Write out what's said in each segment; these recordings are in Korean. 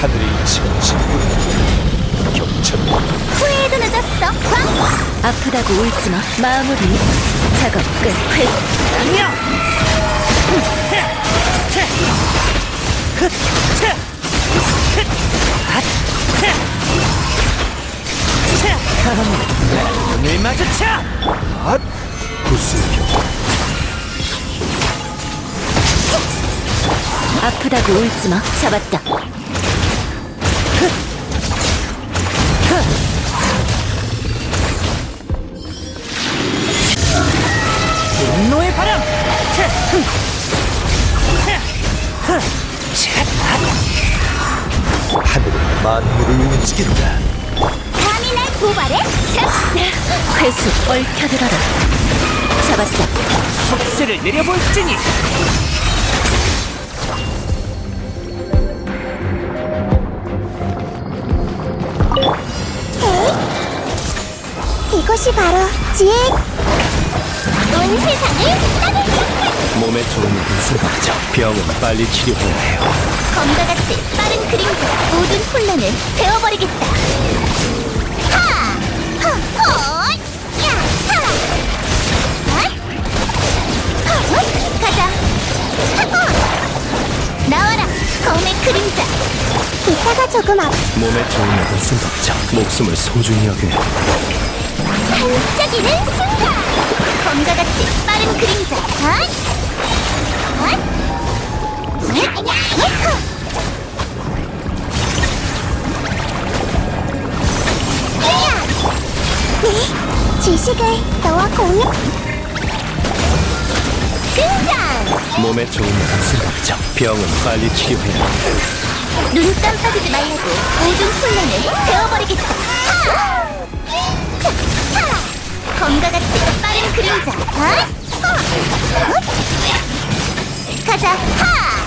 하늘의 이치가 진군 경천 후회도 늦었어. 광! 아프다고 울지 마. 마무리. 작업 끝. 회. 안 마주쳐! 앗 구슬경 아프다고 울지 마. 잡았다. 분노의 바람! 차! 하늘은 만물을 움직인다 고발해? 자, 회수. 얽혀들어라. 잡았다. 속세를 내려볼지니! 이것이 바로 지혜. 온 세상을 따뜻하게 몸에 좋은 일은 쓰러져 병은 빨리 치료해야 해요 검과 같이 빠른 그림자 모든 혼란을 베어버리겠다. 그림자. 이따가 조금 앞. 몸에 좋은 일은 쓰러져 목숨을 소중히 여겨야 해 반짝이는 순간 검과 같이 빠른 그림자! 네, 지식을 너와 공유 등장! 몸에 좋은 일은 쓰러져 병은 빨리 치료해야 해눈 깜빡이지 말라고 모든 혼란을 베어버리겠다 하! 자, 하! 검과 같이 빠른 그림자 하! 어! 헛! 가자 하! 하!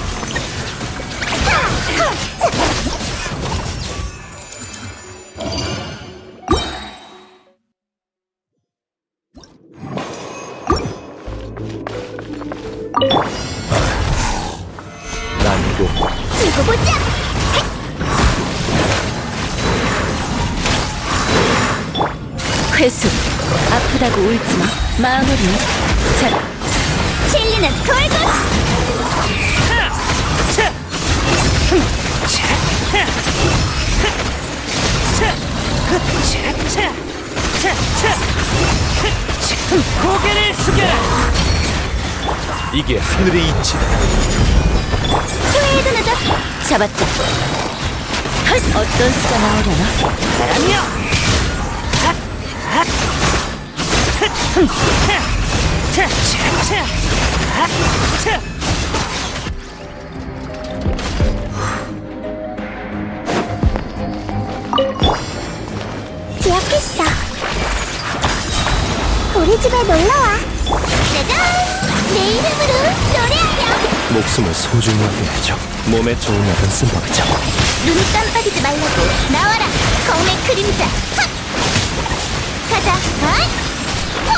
보자. 회수. 아프다고 울지 마. 마무리. 자. 칠리는 돌고. 고개를 숙여라. 이게 하늘의 이치다. 잡았다. 헐, 어떤 수가 나오려나? 차! 기억했어. 우리 집에 놀러와. 짜잔! 내 이름으로 노래하렴. 목숨을 소중히 여겨야죠 몸에 좋은 일은 쓰러져 눈 깜빡이지 말라고. 나와라. 검의 그림자. 헛! 가자. 헛! 헛!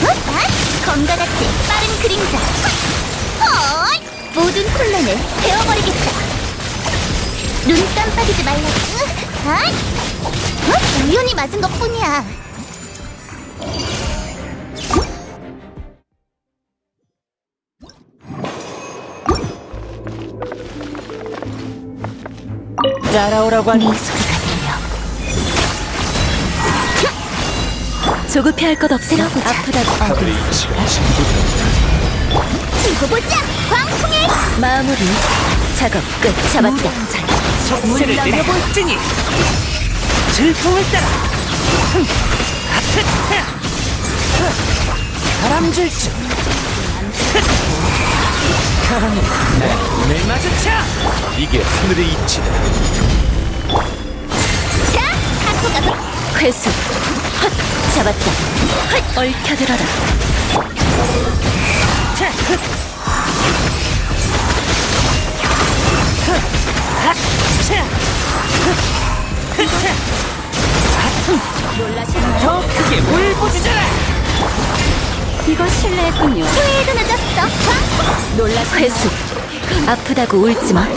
헛! 헛! 검과 같이 빠른 그림자. 헛! 헛! 모든 혼란을 베어버리겠다. 눈 깜빡이지 말라고. 헛! 헛! 우연히 맞은 것 뿐이야. 따라오라고 하니 이 소리가 들려. 조급해 할것 없어. 아프다고. 하늘의 이치가 진군 두고 보자. 광풍의 마무리. 작업 끝. 잡았다. 속세를 내려볼지니 질풍을 따라 흥! 하트! 흥! 바람 줄지 눈을 마주쳐 이게 하늘의 이치다 자, 갖고 가서 회수. 헛. 잡았다. 헛. 얽혀들어라. 차! 흥! 흥! 하! 차! 흥! 더 크게 울부짖어라 이거 실례했군요. 후회도 늦었어. 놀라 회수. 아프다고 울지 마. 자,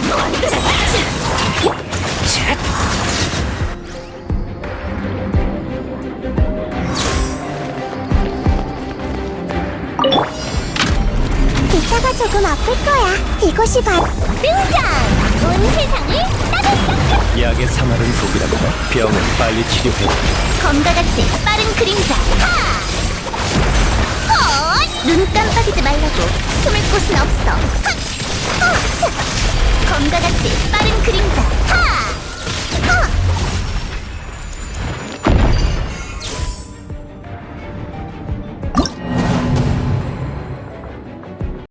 이따가 조금 아플 거야. 이것이 바로 등장. 온 세상을 따뜻하게. 약의 상할은 독이라고 병은 빨리 치료해야 해. 검과 같이 빠른 그림자. 하! 눈 깜빡이지 말라고 숨을 곳은 없어. 하! 어! 검과 같이 빠른 그림자.